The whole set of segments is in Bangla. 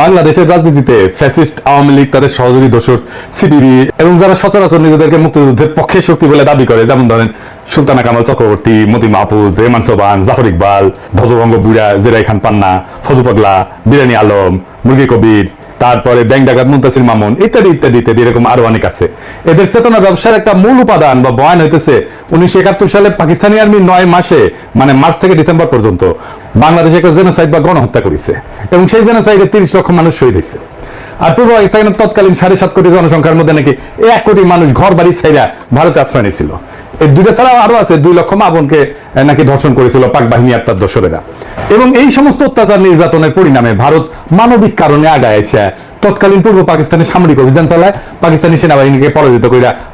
বাংলাদেশের রাজনীতিতে ফ্যাসিস্ট আওয়ামী লীগ তাদের সহযোগী দোষর সিডিবি এবং যারা সচরাচর নিজেদেরকে মুক্তিযুদ্ধের পক্ষে শক্তি বলে দাবি করে, যেমন ধরেন সুলতানা কামাল চক্রবর্তী, মতি মাহফুজ, রেহমান সোবান জাফর ইকবাল, ভজবঙ্গ বুড়া জেরাই খান পান্না ফজু পাগলা, বিরানি আলম, মুরগি কবির তারপরে ব্যাংক ডাকাত মুন্তাসির মামুন ইত্যাদি ইত্যাদি ইত্যাদি, এরকম আরও অনেক আছে। এদের চেতনা ব্যবসার একটা মূল উপাদান বা বয়ান হইতেছে উনিশশো একাত্তর সালে পাকিস্তানি আর্মি নয় মাসে মানে মার্চ থেকে ডিসেম্বর পর্যন্ত বাংলাদেশে একটা জেনোসাইড বা গণহত্যা করেছে এবং সেই জেনোসাইডে তিরিশ লক্ষ মানুষ শহীদ হয়েছে। আর পূর্ব পাকিস্তানের তৎকালীন সাড়ে সাত কোটি জনসংখ্যার মধ্যে নাকি এক কোটি মানুষ ঘর বাড়ি ছাইরা ভারতে আশ্রয় নিয়েছিল। দুইটা ছাড়াও আরও আছে, দুই লক্ষ নাকি ধর্ষণ করেছিল পাক বাহিনী তার দোসরেরা। এবং এই সমস্ত অত্যাচার নির্যাতনের পরিণামে ভারত মানবিক কারণে আগায় এসে, তৎকালীন পূর্ব সামরিক অভিযান চালায়, পাকিস্তানি সেনাবাহিনীকে পরাজিত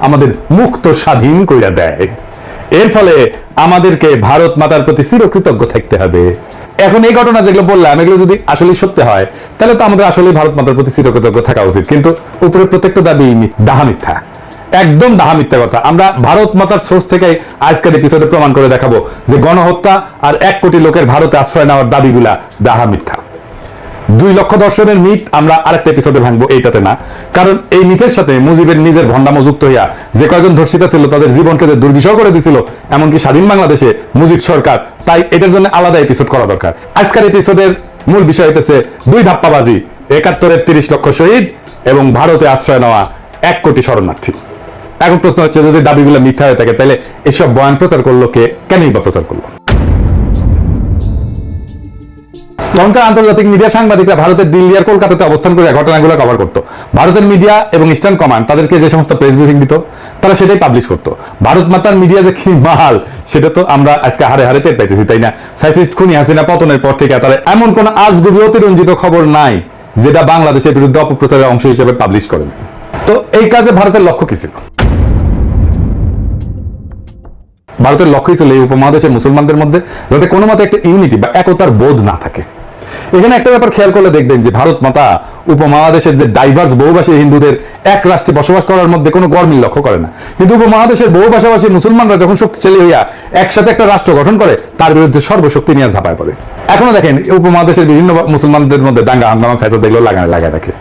আমাদের মুক্ত স্বাধীন কইরা দেয়। এর ফলে আমাদেরকে ভারত মাতার প্রতি চিরকৃতজ্ঞ থাকতে হবে। এখন এই ঘটনা যেগুলো বললাম, এগুলো যদি আসলে সত্যি হয়, তাহলে তো আমাদের আসলে ভারত মাতার প্রতি চিরকৃতজ্ঞ থাকা উচিত। কিন্তু উপরে প্রত্যেকটা দাবি ডাহা মিথ্যা। একদম ডাহা মিথ্যা কথা। আমরা ভারত মাতার সোর্স থেকে আজকের এপিসোডে প্রমাণ করে দেখাবো যে গণহত্যা আর এক কোটি লোকের ভারতে আশ্রয় নেওয়ার দাবিগুলা ডাহা মিথ্যা। দুই লক্ষ দর্শনের মিথ আমরা আরেকটা এপিসোডে ভাঙবো, এইটাতে না। কারণ এই মিথের সাথে মুজিবের নিজের ভণ্ডামো যুক্ত হইয়া যে কয়জন ধর্ষিতা ছিল, তাদের জীবনকে যে দুর্বিষহ করে দিছিল, এমনকি স্বাধীন বাংলাদেশে মুজিব সরকার, তাই এটার জন্য আলাদা এপিসোড করা দরকার। আজকের এপিসোডের মূল বিষয় হইতেছে দুই ধাপ্পাবাজি, একাত্তরের তিরিশ লক্ষ শহীদ এবং ভারতে আশ্রয় নেওয়া এক কোটি শরণার্থী। এখন প্রশ্ন হচ্ছে, যদি দাবিগুলো মিথ্যা হয়ে থাকে, তাহলে এসব বয়ান প্রচার করল কে? কেনই বা প্রচার করল? লঙ্কার আন্তর্জাতিক মিডিয়া সাংবাদিকরা ভারতের দিল্লি আর কলকাতাতে অবস্থান করে ঘটনাগুলো কভার করতো। ভারতের মিডিয়া এবং ইস্টার্ন কমান্ড তাদেরকে যে সমস্ত প্রেস ব্রিফিং দিত, তারা সেটাই পাবলিশ করতো। ভারত মাতার মিডিয়া যে কি মাল, সেটা তো আমরা আজকে হারে হারে টের পাইতেছি, তাই না? ফ্যাসিস্ট খুনি হাসিনা পতনের পর থেকে তারা এমন কোন আজগুবি অতিরঞ্জিত খবর নাই, যেটা বাংলাদেশের বিরুদ্ধে অপপ্রচারের অংশ হিসেবে পাবলিশ করেন। তো এই কাজে ভারতের লক্ষ্য কি ছিল? ভারতের লক্ষ্যই ছিল এই উপমহাদেশের মুসলমানদের মধ্যে যাতে কোনো মতে একটা ইউনিটি বা একতার বোধ না থাকে। এখানে একটা ব্যাপার খেয়াল করলে দেখবেন যে ভারত মাতা উপমহাদেশের যে ডাইভার্স বহুভাষী হিন্দুদের এক রাষ্ট্রে বসবাস করার মধ্যে কোনো গরমিল লক্ষ্য করে না। কিন্তু উপমহাদেশের বহু ভাষাভাষী মুসলমানরা যখন শক্তিশালী হইয়া একসাথে একটা রাষ্ট্র গঠন করে, তার বিরুদ্ধে সর্বশক্তি নিয়ে ঝাঁপায় পড়ে। এখনও দেখেন উপমহাদেশের বিভিন্ন মুসলমানদের মধ্যে দাঙ্গা, হাঙ্গামা, ফ্যাসাদ এগুলো লাগায় লাগায় রাখে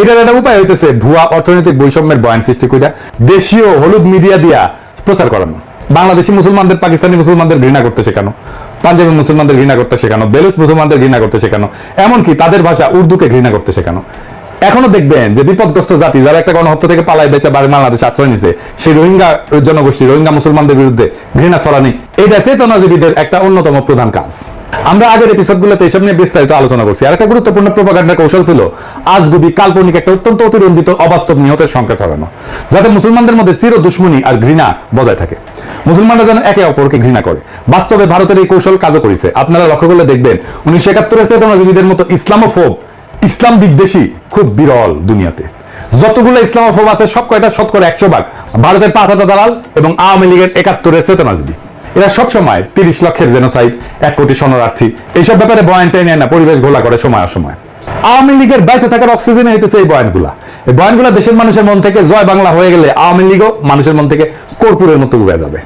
এটার একটা উপায় হইতেছে ভুয়া অর্থনৈতিক বৈষম্যের বয়ান সৃষ্টি কইরা দেশীয় হলুদ মিডিয়া দিয়া প্রচার করানো। বাংলাদেশি মুসলমানদের, পাকিস্তানি মুসলমানদের ঘৃণা করতে শেখানো পাঞ্জাবি মুসলমানদের ঘৃণা করতে শেখানো বেলুচ মুসলমানদের ঘৃণা করতে শেখানো এমনকি তাদের ভাষা উর্দুকে ঘৃণা করতে শেখানো এখনও দেখবেন যে বিপদগ্রস্ত জাতি যারা একটা গণহত্যা থেকে পালাই বেঁচে বাংলাদেশ আশ্রয় নিছে, সেই রোহিঙ্গা জনগোষ্ঠী, রোহিঙ্গা মুসলমানদের বিরুদ্ধে ঘৃণা ছড়ানি এটা চেতনাজীবীদের একটা অন্যতম প্রধান কাজ। আমরা আগের এপিসোডগুলোতে এসব নিয়ে বিস্তারিত আলোচনা করছি, আর একটা গুরুত্বপূর্ণ প্রোপাগান্ডার কৌশল ছিল আজগুবি কাল্পনিক একটা অত্যন্ত অতিরঞ্জিত, অবাস্তব নিহতের সংখ্যা ছড়ানো, যাতে মুসলমানদের মধ্যে চির দুশ্মনী আর ঘৃণা বজায় থাকে। মুসলমানরা যেন একে অপরকে ঘৃণা করে। বাস্তবে ভারতের এই কৌশল কাজও করেছে। আপনারা লক্ষ্য করলে দেখবেন, উনিশশো একাত্তরের চেতনাজীবীদের মতো ইসলামোফোব ইসলাম বিদ্বেষী খুব বিরল দুনিয়াতে। যতগুলো ইসলামোফোব আছে, সব কয়টা শতকরা একশো ভাগ। ভারতের পাঁচ হাজার দালাল এবং আওয়ামী লীগের একাত্তরের চেতনাজীবী এরা সবসময় তিরিশ লক্ষের জেনোসাইড এক কোটি শরণার্থী, এইসব ব্যাপারে বয়ান নেয় না, পরিবেশ ঘোলা করে সময় অসময়। আওয়ামী লীগের বেঁচে থাকার অক্সিজেনে হইতেছে এই বয়ানগুলা। এই বয়ানগুলা দেশের মানুষের মন থেকে জয় বাংলা হয়ে গেলে আওয়ামী লীগও মানুষের মন থেকে কর্পূরের মতো উড়ে যাবে।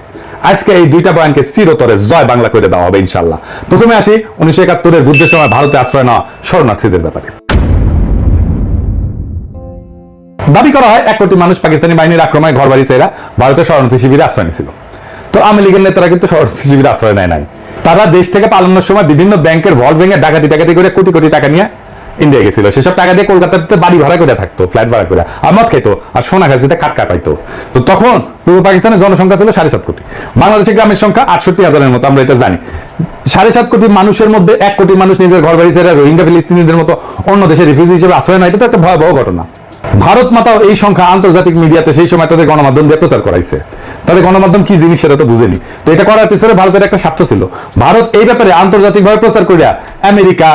আজকে এই দুইটা বয়ানকে চিরতরে জয় বাংলা করে দেওয়া হবে ইনশাল্লাহ প্রথমে আসি উনিশশো একাত্তরের যুদ্ধের সময় ভারতে আশ্রয় নেওয়া শরণার্থীদের ব্যাপারে। দাবি করা হয়, এক কোটি মানুষ পাকিস্তানি বাহিনীর আক্রমণে ঘর বাড়ি সেরা ভারতের শরণার্থী শিবিরে আশ্রয় নিয়েছিল। তো আওয়ামী লীগের নেতারা কিন্তু শরণার্থী শিবিরে আশ্রয় নেয় নাই। তারা দেশ থেকে পালানোর সময় বিভিন্ন ব্যাংকের ভল্ট ভেঙে ডাকাতি ডাকাতি করে কোটি কোটি টাকা নিয়ে ইন্ডিয়া গেছিল। সেসব টাকা দিয়ে কলকাতাতে বাড়ি ভাড়া করে থাকতো, ফ্ল্যাট ভাড়া করে। আর মদ খাইতো আর সোনা গাছিতে কাটকা পাইতো। তো তখন পূর্ব পাকিস্তানের জনসংখ্যা ছিল সাড়ে সাত কোটি। বাংলাদেশের গ্রামের সংখ্যা আটষট্টি হাজারের মতো, আমরা এটা জানি। সাড়ে সাত কোটি মানুষের মধ্যে এক কোটি মানুষ নিজের ঘর বাড়ি ছেড়ে রোহিঙ্গা ফিলিস্তিনিদের মতো অন্য দেশের রিফিউজি হিসেবে আশ্রয় নেয়, এটা তো একটা ভয়াবহ ঘটনা। ভারত মাতাও এই সংখ্যা আন্তর্জাতিক মিডিয়াতে সেই সময় তাদের গণমাধ্যম দিয়ে প্রচার করাইছে। তাদের গণমাধ্যম কি জিনিস সেটা তো বুঝেনি। তো এটা করার পিছনে ভারতের একটা স্বার্থ ছিল। ভারত এই ব্যাপারে আন্তর্জাতিকভাবে প্রচার করিয়া আমেরিকা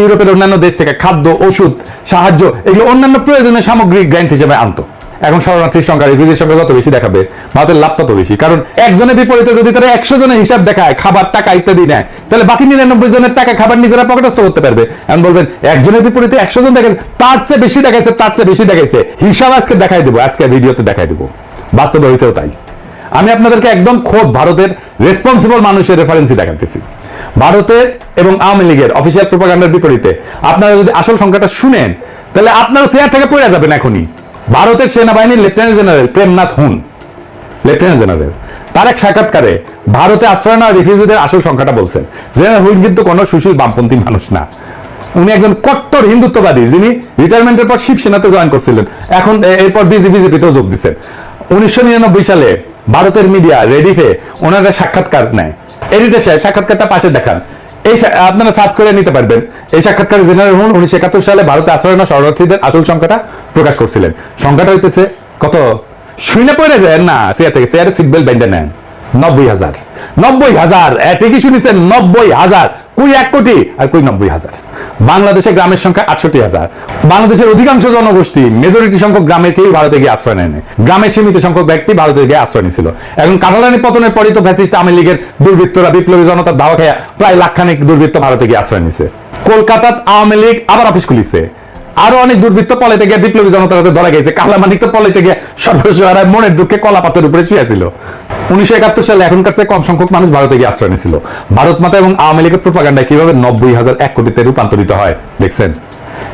ইউরোপের অন্যান্য দেশ থেকে খাদ্য, ওষুধ, সাহায্য, এগুলো অন্যান্য প্রয়োজনীয় সামগ্রিক গ্র্যান্ট হিসেবে আনতো। এখন শরণার্থীর সংখ্যা রিফিউজির সংখ্যা যত বেশি দেখাবে, ভারতের লাভ তত বেশি। কারণ একজনের বিপরীতে যদি তারা একশো জনের হিসাব দেখায়, খাবার, টাকা ইত্যাদি নেয়, তাহলে বাকি নিরানব্বই জনের টাকা খাবার নিজেরা পকেটস্থ করতে পারবে। এমন বলবেন, একজনের বিপরীতে একশো জন দেখেন তার চেয়ে বেশি দেখাইছে, তার চেয়ে বেশি দেখাইছে। হিসাব আজকে দেখাই দেবো, আজকে ভিডিওতে দেখাই দেবো। বাস্তবে হয়েছেও তাই। আমি আপনাদেরকে একদম খোদ ভারতের রেসপন্সিবল মানুষের রেফারেন্সই দেখাতেছি ভারতের এবং আওয়ামী লীগের অফিসিয়াল প্রোপাগান্ডার বিপরীতে আপনারা যদি আসল সংখ্যাটা শুনেন, তাহলে আপনারা চেয়ার থেকে পড়ে যাবেন এখনই। ভারতের সেনাবাহিনীর লেফটেন্যান্ট জেনারেল প্রেমনাথ হুন, লেফটেন্যান্ট জেনারেল। তার এক সাক্ষাৎকারে ভারতে আশ্রয় নেওয়া রিফিউজিদের আসল সংখ্যাটা বলছেন। জেনারেল হুইন কিন্তু কোনো সুশীল বামপন্থী মানুষ না। উনি একজন কট্টর হিন্দুত্ববাদী, যিনি রিটায়ারমেন্টের পর শিবসেনাতে জয়েন করছিলেন। এখন এরপর বিজেপি বিজেপিতেও যোগ দিচ্ছেন উনিশশো নিরানব্বই সালে ভারতের মিডিয়া রেডিফে ওনারা সাক্ষাৎকার নেয়। এডিটে সাক্ষাৎকারটা পাশে দেখান। এই আপনারা সার্চ করে নিতে পারবেন। এই সাক্ষাৎকারে জেনারেল হন উনিশশো একাত্তর সালে ভারতে আশ্রয় না শরণার্থীদের আসল সংখ্যাটা প্রকাশ করছিলেন। সংখ্যাটা হইতেছে কত? শুনে পড়ে যায়, না সিয়া থেকে সিয়ারে সিট বেল্ট বেঁধে নেন। নব্বই হাজার। নব্বই হাজার ঠিকই শুনেছেন, নব্বই হাজার। কুই এক কোটি আর কুই নব্বই হাজার। বাংলাদেশে গ্রামের সংখ্যা আটষট্টি হাজার। বাংলাদেশের অধিকাংশ জনগোষ্ঠী মেজরিটি সংখ্যক গ্রামের কেউ ভারতে গিয়ে আশ্রয় নেয়নি। গ্রামের সীমিত সংখ্যক ব্যক্তি ভারতে গিয়ে আশ্রয় নিয়েছিল। এখন কাটালানি পতনের পরই তো ফ্যাসিস্ট আওয়ামী লীগের দুর্বৃত্তরা বিপ্লবী জনতার দাওয়া খেয়া প্রায় লাখখানিক দুর্বৃত্ত ভারতে গিয়ে আশ্রয় নিছে। কলকাতাত আওয়ামী লীগ আবার অফিস খুলিছে। আরও অনেক দুর্বৃত্ত পলাইতে গিয়ে বিপ্লবী জনতার হাতে ধরা গেছে। কালামানিক তো পলাইতে গিয়ে সর্বস্ব মনের দুঃখে কলা পাতের উপরে শুয়েছিল উনিশশো একাত্তর সালে এখনকার চেয়ে কম সংখ্যক মানুষ ভারতে গিয়ে আশ্রয় নিয়েছিল। ভারত মাতা এবং আওয়ামী লীগের প্রোপাগান্ডায় কীভাবে নব্বই হাজার এক কোটিতে রূপান্তরিত হয়, দেখছেন?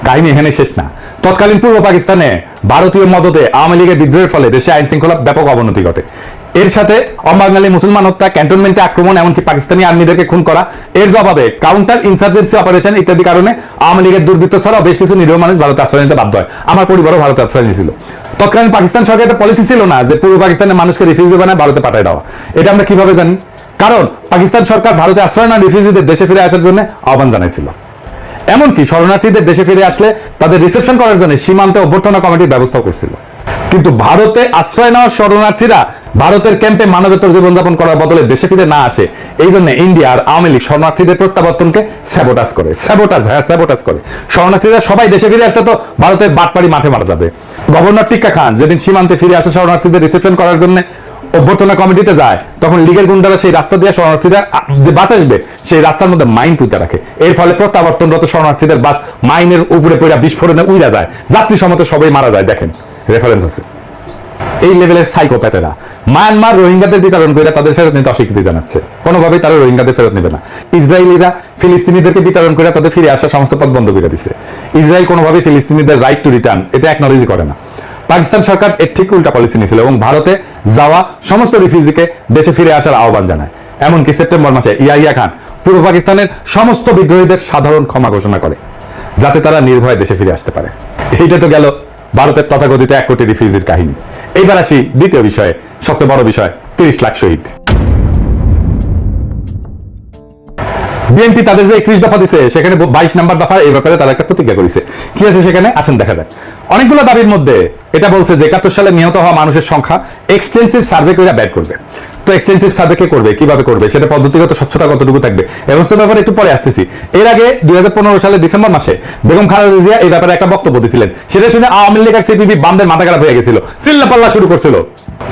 কাহিনী এখানে শেষ না। তৎকালীন পূর্ব পাকিস্তানে ভারতীয় মদতে আওয়ামী লীগের বিদ্রোহের ফলে দেশে আইন শৃঙ্খলা ব্যাপক অবনতি ঘটে। এর সাথে অবাঙালি মুসলমান হত্যা, ক্যান্টনমেন্টে আক্রমণ, এমনকি পাকিস্তানি আর্মিদেরকে খুন করা, এর জবাবে কাউন্টার ইনসার্জেন্সি অপারেশন ইত্যাদি কারণে আওয়ামী লীগের দুর্বৃত্ত ছাড়াও বেশ কিছু নিরীহ মানুষ ভারতে আশ্রয় নিতে বাধ্য হয়। আমার পরিবারও ভারতে আশ্রয় নিয়েছিল। তৎকালীন পাকিস্তান সরকার একটা পলিসি ছিল না যে পূর্ব পাকিস্তানের মানুষকে রিফিউজি বানায় ভারতে পাঠায় দেওয়া। এটা আমরা কীভাবে জানি? কারণ পাকিস্তান সরকার ভারতে আশ্রয় না রিফিউজিদের দেশে ফিরে আসার জন্য আহ্বান জানাইছিল। এমনকি শরণার্থীদের দেশে ফিরে আসলে তাদের রিসেপশন করার জন্য সীমান্তে অভ্যর্থনা কমিটির ব্যবস্থা করছিল। কিন্তু ভারতে আশ্রয় নেওয়া শরণার্থীরা ভারতের ক্যাম্পে মানবেতর জীবনযাপন করার বদলে দেশে ফিরে না আসে। এই জন্য ইন্ডিয়া আর আওয়ামী লীগ শরণার্থীদের প্রত্যাবর্তনকে স্যাবোটাজ করে। স্যাবোটাজ হ্যাঁ স্যাবোটাজ করে। শরণার্থীরা সবাই দেশে ফিরে আসলে তো ভারতের বাটপাড়ি মাঠে মারা যাবে। গভর্নর টিক্কা খান যেদিন সীমান্তে ফিরে আসা শরণার্থীদের রিসেপশন করার জন্য অভ্যর্থনা কমিটিতে যায়, তখন লীগের গুন্ডারা সেই রাস্তা দিয়ে শরণার্থীরা যে বাস আসবে, সেই রাস্তার মধ্যে মাইন পুঁতে রাখে। এর ফলে প্রত্যাবর্তনরত শরণার্থীদের বাস মাইনের উপরে পড়া বিস্ফোরণে উড়া যায়। যাত্রী সমত সবাই মারা যায়, দেখেন। রেফারেন্স আছে। এই লেভেলের সাইকোপ্যাথেরা মায়ানমার রোহিঙ্গাদের বিতরণ করে তাদের ফেরত নিতে অস্বীকৃতি জানাচ্ছে। কোনোভাবেই তারা রোহিঙ্গাদের ফেরত নেবে না। ইসরায়েলিরা ফিলিস্তিনিদেরকে বিতরণ করে তাদের ফিরে আসার সমস্ত পথ বন্ধ করে দিছে। ইসরায়েল কোনোভাবেই ফিলিস্তিনিদের রাইট টু রিটার্ন এটা একনলেজই করে না। পাকিস্তান সরকার এর ঠিক উল্টা পলিসি নিয়েছিল এবং ভারতে যাওয়া সমস্ত রিফিউজিকে দেশে ফিরে আসার আহ্বান জানায়। এমনকি সেপ্টেম্বর মাসে ইয়াহিয়া খান পূর্ব পাকিস্তানের সমস্ত বিদ্রোহীদের সাধারণ ক্ষমা ঘোষণা করে, যাতে তারা নির্ভয়ে দেশে ফিরে আসতে পারে। এইটা তো গেল ভারতের তথাকথিত এক কোটি রিফিউজির কাহিনী। এইবার আসি দ্বিতীয় বিষয়ে, সবচেয়ে বড় বিষয়, তিরিশ লাখ শহীদ। বিএনপি তাদের যে একত্রিশ দফা দিছে, সেখানে বাইশ নাম্বার দফা, এই ব্যাপারে তারা একটা প্রতিজ্ঞা করেছে। কি আছে সেখানে? আসেন দেখা যায় অনেকগুলো দাবির মধ্যে এটা বলছে যে একাত্তর সালে নিহত হওয়া মানুষের সংখ্যা এক্সটেন্সিভ সার্ভে করে ব্যাড করবে। তো এক্সটেন্সিভ সার্ভে কে করবে, কীভাবে করবে, সেটা পদ্ধতিগত স্বচ্ছতা কতটুকু থাকবে এবং সে ব্যাপারে একটু পরে আসতেছি। এর আগে দুই সালের ডিসেম্বর মাসে বেগম খালেদা জিয়া এই ব্যাপারে একটা বক্তব্য দিয়েছিলেন সেটা শুনে আওয়ামী লীগ আর সিপিবি বামদের মাথা খারাপ হয়ে গেছিল। চিল্লা পাল্লা শুরু করছিল।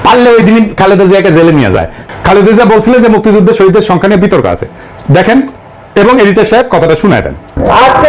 পারলে ওই দিনই খালেদা জিয়াকে জেলে নিয়ে যায়। খালেদা জিয়া বলছিলেন যে মুক্তিযুদ্ধের শহীদদের সংখ্যা নিয়ে বিতর্ক আছে। দেখেন, এবং এডিটর সাহেব কথাটা শুনে দেন। আজকে